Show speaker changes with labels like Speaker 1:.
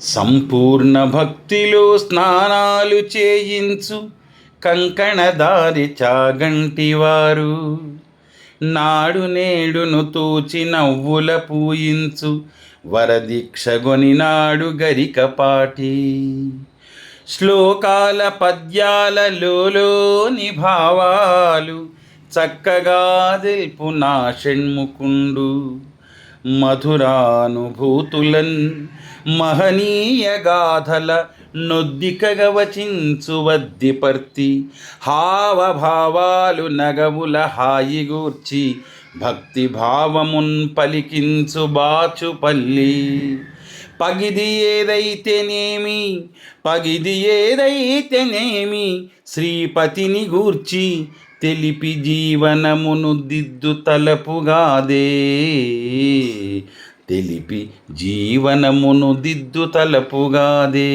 Speaker 1: సంపూర్ణ భక్తిలో స్నానాలు చేయించు కంకణదారి చాగంటివారు. నాడు నేడును తూచి నవ్వుల పూయించు వరదీక్షగొని నాడు గరికపాటి శ్లోకాల పద్యాలలోని భావాలు చక్కగా తెలుపు నా షణ్ముకుండు. మధురానుభూతులన్ మహనీయ గాథల నొద్దికగ వచించు హావభావాలు నగవుల హాయిగూర్చి భక్తి భావమున్ పలికించు బాచుపల్లి. పగిది ఏదైతేనేమి పగిది ఏదైతేనేమి శ్రీపతిని గూర్చి తెలిపి జీవనమును దిద్దు తలపుగాదే. తెలిపి జీవనమును దిద్దు తలపుగాదే.